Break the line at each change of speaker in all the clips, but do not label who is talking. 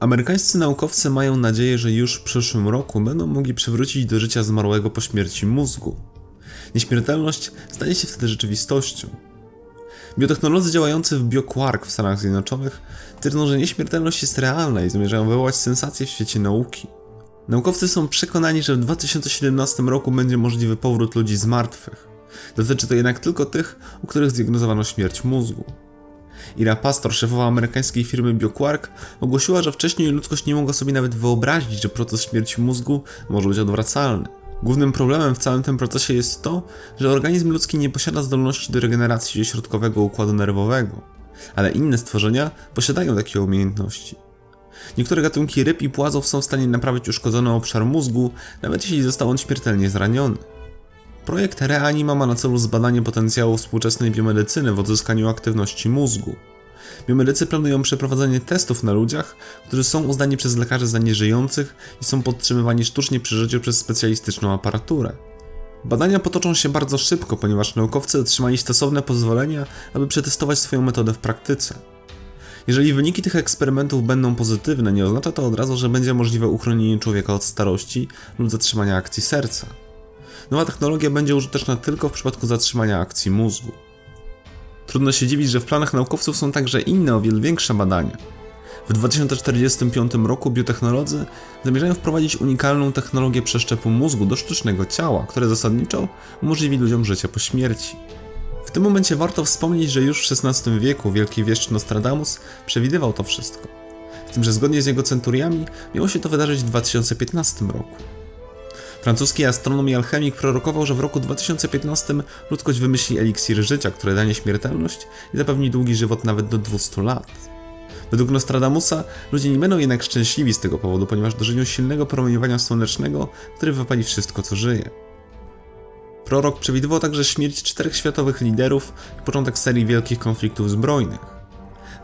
Amerykańscy naukowcy mają nadzieję, że już w przyszłym roku będą mogli przywrócić do życia zmarłego po śmierci mózgu. Nieśmiertelność stanie się wtedy rzeczywistością. Biotechnolodzy działający w BioQuark w Stanach Zjednoczonych twierdzą, że nieśmiertelność jest realna i zamierzają wywołać sensację w świecie nauki. Naukowcy są przekonani, że w 2017 roku będzie możliwy powrót ludzi z martwych. Dotyczy to jednak tylko tych, u których zdiagnozowano śmierć mózgu. Ira Pastor, szefowa amerykańskiej firmy BioQuark, ogłosiła, że wcześniej ludzkość nie mogła sobie nawet wyobrazić, że proces śmierci mózgu może być odwracalny. Głównym problemem w całym tym procesie jest to, że organizm ludzki nie posiada zdolności do regeneracji środkowego układu nerwowego, ale inne stworzenia posiadają takie umiejętności. Niektóre gatunki ryb i płazów są w stanie naprawić uszkodzony obszar mózgu, nawet jeśli został on śmiertelnie zraniony. Projekt Reanima ma na celu zbadanie potencjału współczesnej biomedycyny w odzyskaniu aktywności mózgu. Biomedycy planują przeprowadzenie testów na ludziach, którzy są uznani przez lekarzy za nieżyjących i są podtrzymywani sztucznie przy życiu przez specjalistyczną aparaturę. Badania potoczą się bardzo szybko, ponieważ naukowcy otrzymali stosowne pozwolenia, aby przetestować swoją metodę w praktyce. Jeżeli wyniki tych eksperymentów będą pozytywne, nie oznacza to od razu, że będzie możliwe uchronienie człowieka od starości lub zatrzymania akcji serca. Nowa technologia będzie użyteczna tylko w przypadku zatrzymania akcji mózgu. Trudno się dziwić, że w planach naukowców są także inne, o wiele większe badania. W 2045 roku biotechnolodzy zamierzają wprowadzić unikalną technologię przeszczepu mózgu do sztucznego ciała, które zasadniczo umożliwi ludziom życie po śmierci. W tym momencie warto wspomnieć, że już w XVI wieku wielki wieszcz Nostradamus przewidywał to wszystko. Z tym, że zgodnie z jego centuriami miało się to wydarzyć w 2015 roku. Francuski astronom i alchemik prorokował, że w roku 2015 ludzkość wymyśli eliksir życia, które da nieśmiertelność i zapewni długi żywot nawet do 200 lat. Według Nostradamusa ludzie nie będą jednak szczęśliwi z tego powodu, ponieważ dożyją silnego promieniowania słonecznego, które wypali wszystko, co żyje. Prorok przewidywał także śmierć czterech światowych liderów i początek serii wielkich konfliktów zbrojnych.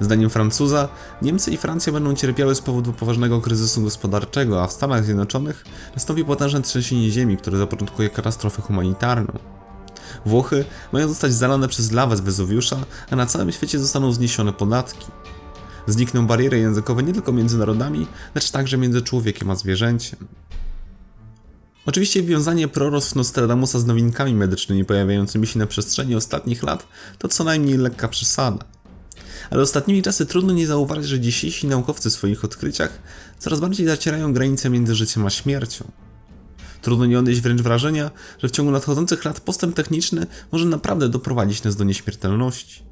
Zdaniem Francuza, Niemcy i Francja będą cierpiały z powodu poważnego kryzysu gospodarczego, a w Stanach Zjednoczonych nastąpi potężne trzęsienie ziemi, które zapoczątkuje katastrofę humanitarną. Włochy mają zostać zalane przez lawę z Wezuwiusza, a na całym świecie zostaną zniesione podatki. Znikną bariery językowe nie tylko między narodami, lecz także między człowiekiem a zwierzęciem. Oczywiście wiązanie proroctw Nostradamusa z nowinkami medycznymi pojawiającymi się na przestrzeni ostatnich lat to co najmniej lekka przesada. Ale ostatnimi czasy trudno nie zauważyć, że dzisiejsi naukowcy w swoich odkryciach coraz bardziej zacierają granice między życiem a śmiercią. Trudno nie odnieść wręcz wrażenia, że w ciągu nadchodzących lat postęp techniczny może naprawdę doprowadzić nas do nieśmiertelności.